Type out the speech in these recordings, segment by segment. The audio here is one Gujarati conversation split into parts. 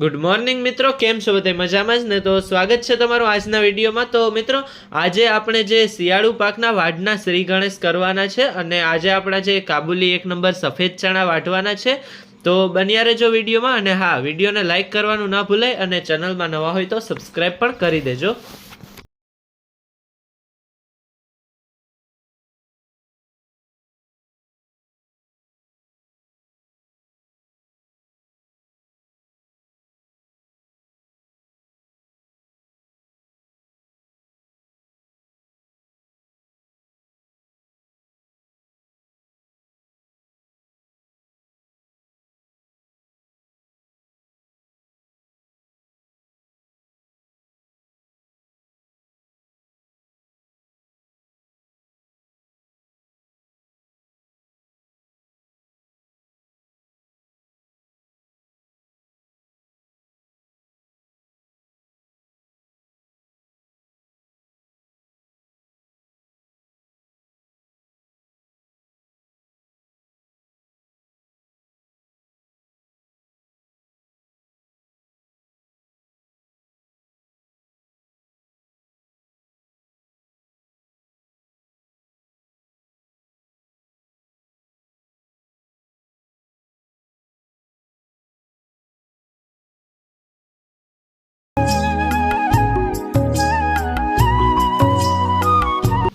ગુડ મોર્નિંગ મિત્રો. કેમ છો બધા? મજામાં જ ને? તો સ્વાગત છે તમારું આજના વિડીયોમાં. તો મિત્રો, આજે આપણે જે શિયાળુ પાકના વાઢના શ્રી ગણેશ કરવાના છે અને આજે આપણા જે કાબુલી એક નંબર સફેદ ચણા વાટવાના છે. તો બન્યા રહેજો વિડીયોમાં અને હા, વિડીયોને લાઇક કરવાનું ના ભૂલાય અને ચેનલમાં નવા હોય તો સબસ્ક્રાઈબ પણ કરી દેજો.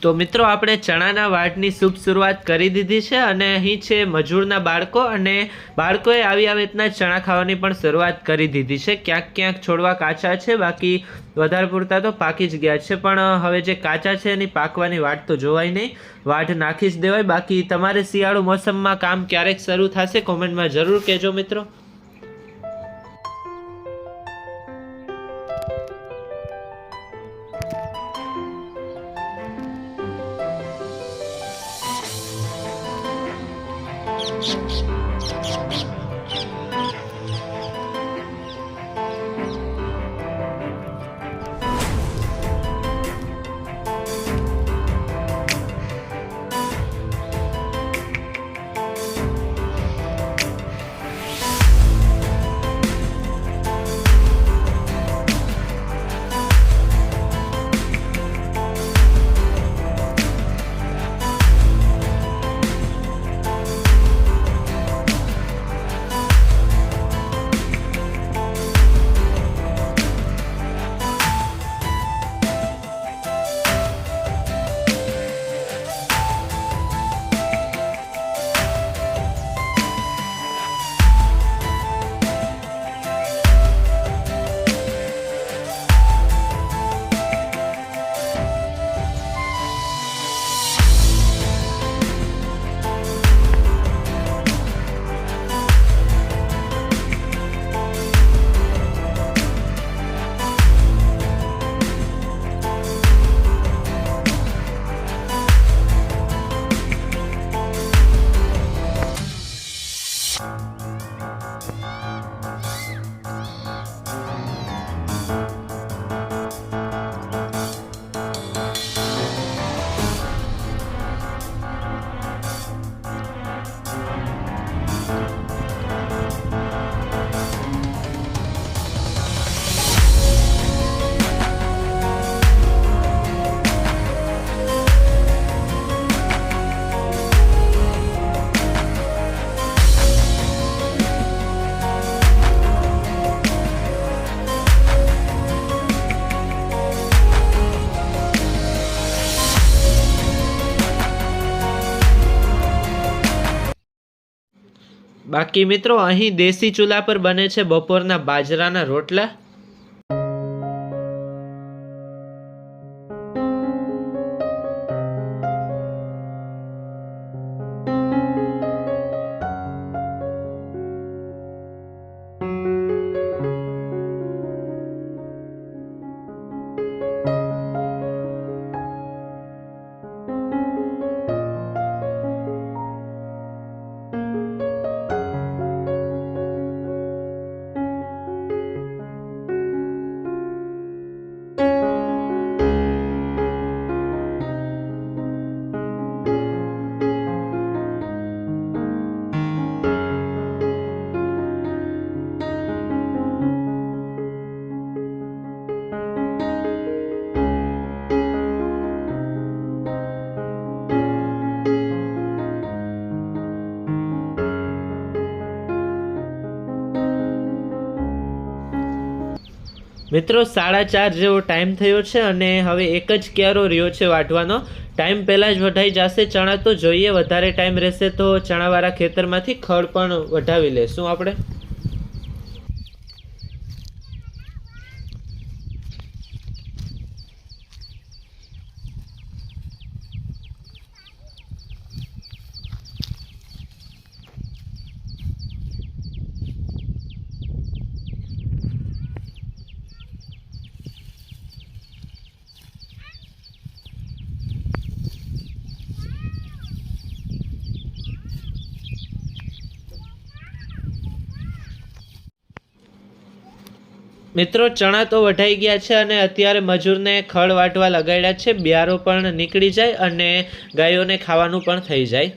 તો મિત્રો, આપણે ચણાના વાટની શુભ શરૂઆત કરી દીધી છે અને અહીં છે મજૂરના બાળકો અને બાળકોએ આવી આવી રીતના ચણા ખાવાની પણ શરૂઆત કરી દીધી છે. ક્યાંક ક્યાંક છોડવા કાચા છે, બાકી વધારે પૂરતા તો પાકી જ ગયા છે. પણ હવે જે કાચા છે એની પાકવાની વાટ તો જોવાય નહીં. વાટ નાખી જ દેવાય. બાકી તમારે શિયાળુ મોસમમાં કામ ક્યારેક શરૂ થશે કોમેન્ટમાં જરૂર કહેજો મિત્રો. બાકી મિત્રો અહીં દેશી ચૂલા પર બને છે બપોરના બાજરાના રોટલા. મિત્રો, સાડા ચાર જેવો ટાઈમ થયો છે અને હવે એક જ ક્યારો રહ્યો છે વાટવાનો ટાઈમ પહેલાં જ વઢાઈ જશે, ચણા તો જોઈએ, વધારે ટાઈમ રહેશે તો ચણાવાળા ખેતરમાંથી ખડ પણ વઢાવી લેશું આપણે. મિત્રો, ચણા તો વઢાઈ ગયા છે અને અત્યારે મજૂરને ખળ વાટવા લગાડ્યા છે. બિયારો પણ નીકળી જાય અને ગાયોને ખાવાનું પણ થઈ જાય.